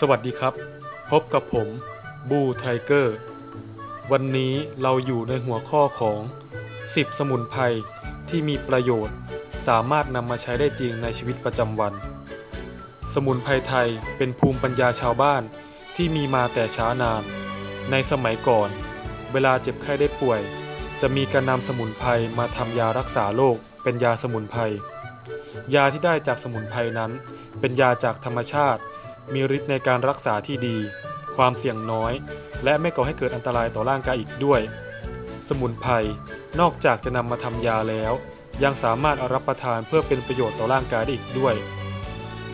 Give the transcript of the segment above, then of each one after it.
สวัสดีครับ พบกับผมบูไทเกอร์ วันนี้เราอยู่ในหัวข้อของ 10 สมุนไพรที่มีประโยชน์ สามารถนำมาใช้ได้จริงในชีวิตประจำวัน สมุนไพรไทยเป็นภูมิปัญญาชาวบ้านที่มีมาแต่ช้านาน ในสมัยก่อน เวลาเจ็บไข้ได้ป่วย จะมีการนำสมุนไพรมาทำยารักษาโรคเป็นยาสมุนไพรยาที่ได้จากสมุนไพรนั้น เป็นยาจากธรรมชาติ มีฤทธิ์ในการรักษาที่ดี ความเสี่ยงน้อย และไม่ก่อให้เกิดอันตรายต่อร่างกายอีกด้วย สมุนไพรนอกจากจะนำมาทำยาแล้ว ยังสามารถารับประทานเพื่อเป็นประโยชน์ต่อร่างกายได้อีกด้วย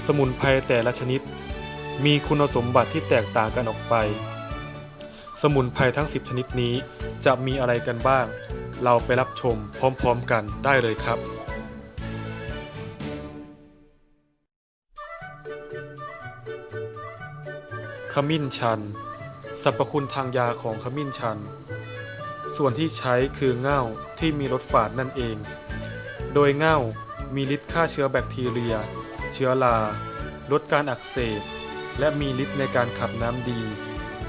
สมุนไพรแต่ละชนิด มีคุณสมบัติที่แตกต่างกันออกไป สมุนไพรทั้ง 10 ชนิดนี้จะมีอะไรกันบ้าง เราไปรับชมพร้อมๆกันได้เลยครับ ขมิ้นชัน สรรพคุณทางยาของขมิ้นชัน ส่วนที่ใช้คือเง่าที่มีรสฝาดนั่นเอง โดยเง่ามีฤทธิ์ฆ่าเชื้อแบคทีเรีย เชื้อรา ลดการอักเสบ และมีฤทธิ์ในการขับน้ำดี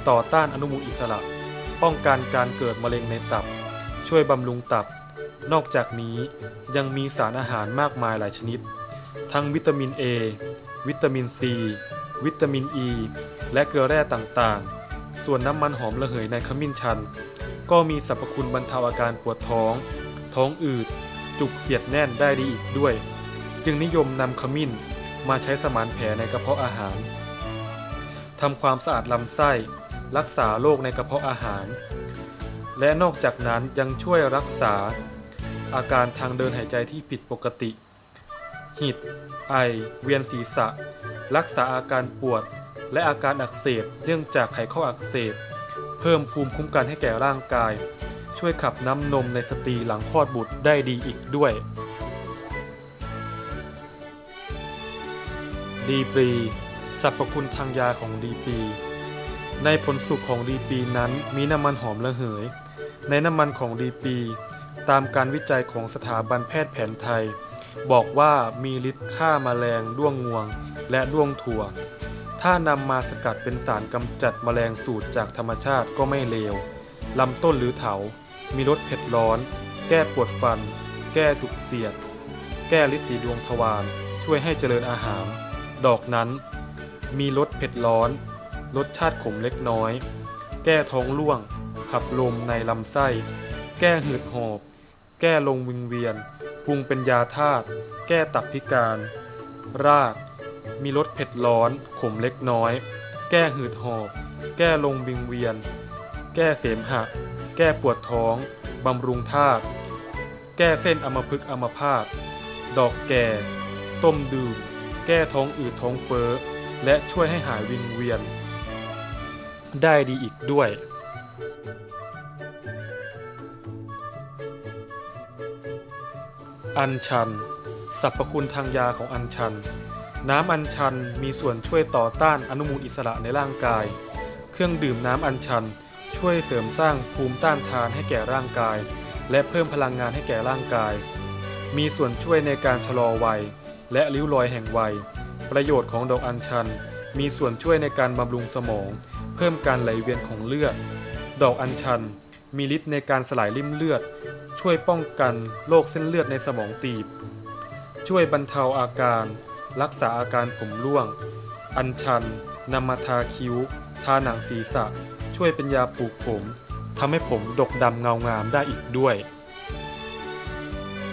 ต่อต้านอนุมูลอิสระ ป้องกันการเกิดมะเร็งในตับ ช่วยบำรุงตับ นอกจากนี้ยังมีสารอาหารมากมายหลายชนิด ทั้งวิตามิน A วิตามิน C วิตามิน E และเกลือแร่ต่างๆ ส่วนน้ำมันหอมระเหยในขมิ้นชัน ก็มีสรรพคุณบรรเทาอาการปวดท้อง ท้องอืด จุกเสียดแน่นได้ดีอีกด้วย จึงนิยมนำขมิ้นมาใช้สมานแผลในกระเพาะอาหารทำความสะอาดลำไส้ รักษาโรคในกระเพาะอาหาร และนอกจากนั้นยังช่วยรักษา อาการทางเดินหายใจที่ผิดปกติ หิด ไอ เวียนศีรษะ รักษาอาการปวด และอาการอักเสบเนื่องจากไขข้ออักเสบ เพิ่มภูมิคุ้มกันให้แก่ร่างกาย ช่วยขับน้ำนมในสตรีหลังคลอดบุตรได้ดีอีกด้วย ดีปรีสรรพคุณทางยาของดีปรีในผลสุกของดีปีนั้นมีน้ำมันหอมระเหย ในน้ำมันของดีปี ตามการวิจัยของสถาบันแพทย์แผนไทย บอกว่ามีฤทธิ์ฆ่ามาแมลงด้วงงวง และด้วงถั่ว ถ้านำมาสกัดเป็นสารกำจัดแมลงสูตรจากธรรมชาติก็ไม่เลว ลำต้นหรือเถา มีรสเผ็ดร้อน แก้ปวดฟัน แก้จุกเสียด แก้ลิสีดวงทวาร ช่วยให้เจริญอาหาร ดอกนั้น มีรสเผ็ดร้อน รสชาติขมเล็กน้อย แก้ท้องร่วง ขับลมในลำไส้ แก้หืดหอบ แก้ลงวิงเวียน ปรุงเป็นยาธาตุ แก้ตับพิการ ราก มีรสเผ็ดร้อน ขมเล็กน้อย แก้หืดหอบ แก้ลงวิงเวียน แก้เสมหะ แก้ปวดท้อง บำรุงธาตุ แก้เส้นอมพฤกอมพาต ดอกแก่ ต้มดื่ม แก้ท้องอืดท้องเฟ้อ และช่วยให้หายวิงเวียน ได้ดีอีกด้วยอัญชัน สรรพคุณทางยาของอัญชัน น้ำอัญชันมีส่วนช่วยต่อต้านอนุมูลอิสระในร่างกาย เครื่องดื่มน้ำอัญชัน ช่วยเสริมสร้างภูมิต้านทานให้แก่ร่างกาย และเพิ่มพลังงานให้แก่ร่างกาย มีส่วนช่วยในการชะลอวัย และริ้วรอยแห่งวัย ประโยชน์ของดอกอัญชัน มีส่วนช่วยในการบำรุงสมอง เพิ่มการไหลเวียนของเลือด ดอกอัญชัน มีฤทธิ์ในการสลายริ่มเลือด ช่วยป้องกันโรคเส้นเลือดในสมองตีบ ช่วยบรรเทาอาการ รักษาอาการผมร่วง อัญชันนำมาทาคิ้ว ทาหนังศีรษะ ช่วยเป็นยาปลูกผมทำให้ผมดกดำเงางามได้อีกด้วย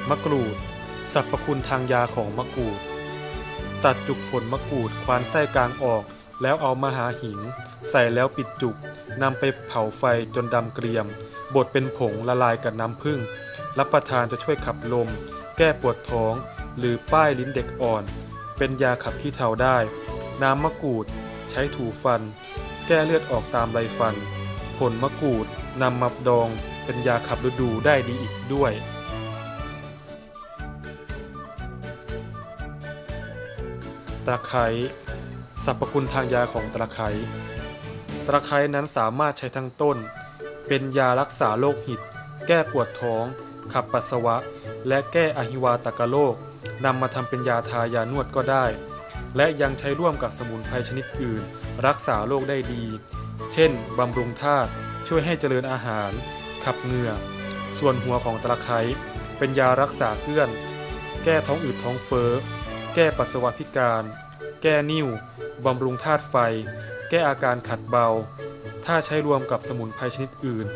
มะกรูดสรรพคุณทางยาของมะกรูด ตัดจุกผลมะกรูดควานไส้กลางออก แล้วเอามาหาหิงใส่แล้วปิดจุกนำไปเผาไฟจนดำเกรียม บดเป็นผงละลายกับน้ำผึ้งรับประทานจะช่วยขับลม แก้ปวดท้อง หรือป้ายลิ้นเด็กอ่อน เป็นยาขับขี้เถาได้ น้ำมะกรูด ใช้ถูฟัน แก้เลือดออกตามไรฟัน ผลมะกรูดนำมาดอง เป็นยาขับฤดูได้ดีอีกด้วยตะไคร้สรรพคุณทางยาของตะไคร้ตะไคร้นั้นสามารถใช้ทั้งต้น เป็นยารักษาโรคหิด แก้ปวดท้อง ขับปัสสาวะ และแก้อหิวาตกโรค นำมาทำเป็นยาทายานวดก็ได้ และยังใช้ร่วมกับสมุนไพรชนิดอื่น รักษาโรคได้ดี เช่นบำรุงธาตุช่วยให้เจริญอาหาร ขับเหงื่อ ส่วนหัวของตะไคร้เป็นยารักษาเกลื่อน แก้ท้องอืดท้องเฟ้อ แก้ปัสสาวะพิการ แก้นิ่วบำรุงธาตุไฟ แก้อาการขัดเบา ถ้าใช้รวมกับสมุนไพรชนิดอื่น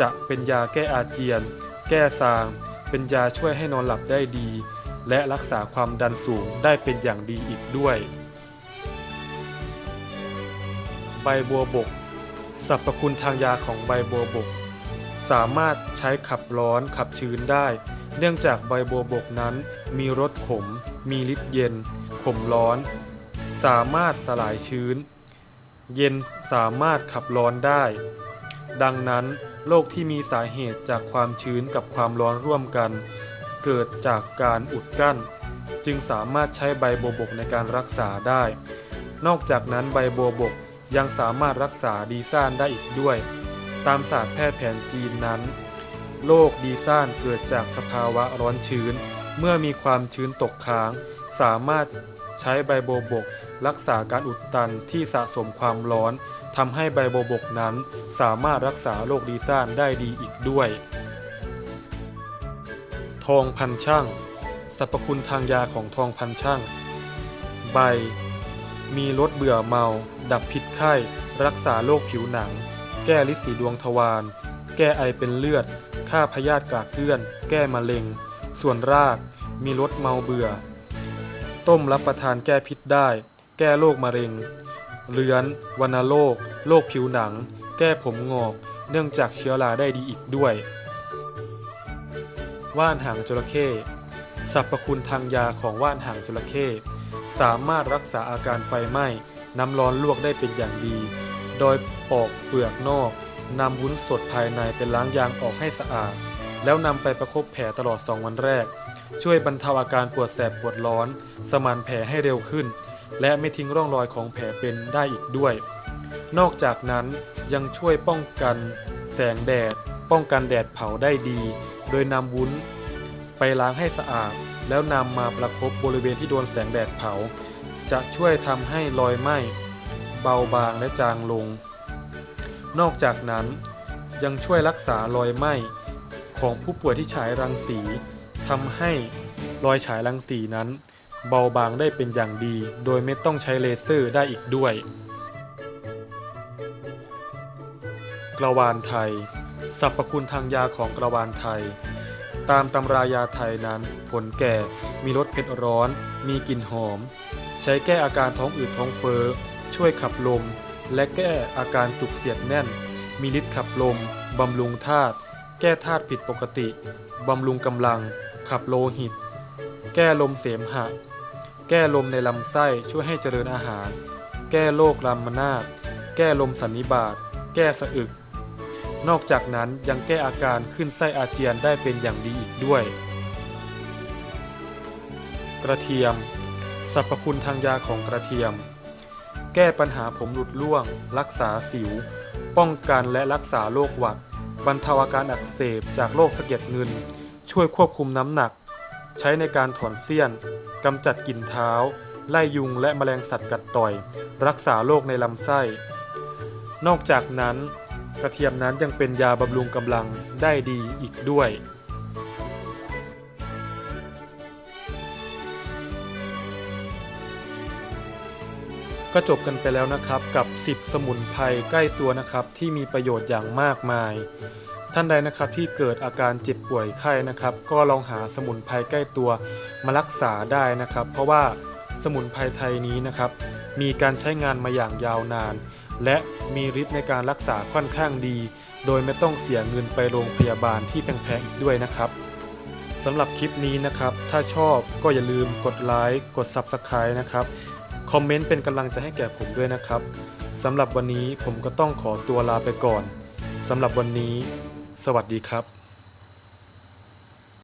จะเป็นยาแก้อาเจียน แก้ซาง เป็นยาช่วยให้นอนหลับได้ดี และรักษาความดันสูงได้เป็นอย่างดีอีกด้วย ใบบัวบก สรรพคุณทางยาของใบบัวบก สามารถใช้ขับร้อนขับชื้นได้ เนื่องจากใบบัวบกนั้นมีรสขม มีฤทธิ์เย็น ขมร้อน สามารถสลายชื้น เย็นสามารถขับร้อนได้ ดังนั้นโรคที่มีสาเหตุจากความชื้นกับความร้อนร่วมกัน เกิดจากการอุดกั้น จึงสามารถใช้ใบบัวบกในการรักษาได้ นอกจากนั้นใบบัวบกยังสามารถรักษาดีซ่านได้อีกด้วย ตามศาสตร์แพทย์แผนจีนนั้น โรคดีซ่านเกิดจากสภาวะร้อนชื้น เมื่อมีความชื้นตกค้าง สามารถใช้ใบโบบก รักษาการอุดตันที่สะสมความร้อนทำให้ใบโบบกนั้น สามารถรักษาโรคดีซ่านได้ดีอีกด้วย ทองพันช่างสรรพคุณทางยาของทองพันช่าง ใบ มีลดเบื่อเมา ดับพิษไข้ รักษาโรคผิวหนัง แก้ลิสีดวงทวาร แก้ไอเป็นเลือด ฆ่าพยาธิกากเกลื่อน แก้มะเร็ง ส่วนราก มีลดเมาเบื่อ ต้มรับประทานแก้พิษได้ แก้โรคมะเร็ง เรื้อนวัณโรค โรคผิวหนัง แก้ผมงอก เนื่องจากเชื้อราได้ดีอีกด้วย ว่านหางจระเข้สรรพคุณทางยาของว่านหางจระเข้สามารถรักษาอาการไฟไหม้ น้ำร้อนลวกได้เป็นอย่างดี โดยปอกเปลือกนอกนำวุ้นสดภายในเป็นล้างยางออกให้สะอาด แล้วนำไปประคบแผลตลอด 2 วันแรก ช่วยบรรเทาอาการปวดแสบปวดร้อน สมานแผลให้เร็วขึ้น และไม่ทิ้งร่องรอยของแผลเป็นได้อีกด้วย นอกจากนั้นยังช่วยป้องกัน แสงแดด ป้องกันแดดเผาได้ดี โดยนำวุ้นไปล้างให้สะอาด แล้วนำมาประคบบริเวณที่โดนแสงแดดเผา จะช่วยทำให้รอยไหม้เบาบางและจางลง นอกจากนั้นยังช่วยรักษารอยไหม้ของผู้ป่วยที่ฉายรังสีทำให้รอยฉายรังสีนั้น เบาบางได้เป็นอย่างดี โดยไม่ต้องใช้เลเซอร์ได้อีกด้วย กระวานไทย สรรพคุณทางยาของกระวานไทย ตามตำรายาไทยนั้น ผลแก่มีรสเผ็ดร้อน มีกลิ่นหอม ใช้แก้อาการท้องอืดท้องเฟอ้อ ช่วยขับลม และแก้อาการจุกเสียดแน่น มีฤทธิ์ขับลม บำรุงธาตุ แก้ธาตุผิดปกติ บำรุงกำลัง ขับโลหิต แก้ลมเสมหะ แก้ลมในลำไส้ช่วยให้เจริญอาหาร แก้โรคลำมนาดแก้ลมสันนิบาต แก้สะอึก นอกจากนั้นยังแก้อาการขึ้นไส้อาเจียนได้เป็นอย่างดีอีกด้วย กระเทียม สรรพคุณทางยาของกระเทียม แก้ปัญหาผมหลุดร่วง รักษาสิว ป้องกันและรักษาโรคหวัด บรรเทาอาการอักเสบจากโรคสะเก็ดเงิน ช่วยควบคุมน้ำหนัก ใช้ในการถอนเสี้ยนกำจัดกลิ่นเท้า ไล่ยุงและแมลงสัตว์กัดต่อย รักษาโรคในลำไส้ นอกจากนั้น กระเทียมนั้นยังเป็นยาบำรุงกำลังได้ดีอีกด้วย ก็จบกันไปแล้วนะครับกับ 10 สมุนไพรใกล้ตัวนะครับที่มีประโยชน์อย่างมากมาย ท่านใดนะครับที่เกิดอาการเจ็บป่วยไข้นะครับ ก็ลองหาสมุนไพรใกล้ตัวมารักษาได้นะครับ เพราะว่าสมุนไพรไทยนี้นะครับ มีการใช้งานมาอย่างยาวนาน และมีฤทธิ์ในการรักษาค่อนข้างดี โดยไม่ต้องเสียเงินไปโรงพยาบาลที่แพงๆอีกด้วยนะครับสำหรับคลิปนี้นะครับ ถ้าชอบก็อย่าลืมกดไลค์กด Subscribe นะครับ คอมเมนต์เป็นกำลังใจให้แก่ผมด้วยนะครับสำหรับวันนี้ผมก็ต้องขอตัวลาไปก่อนสำหรับวันนี้ สวัสดีครับ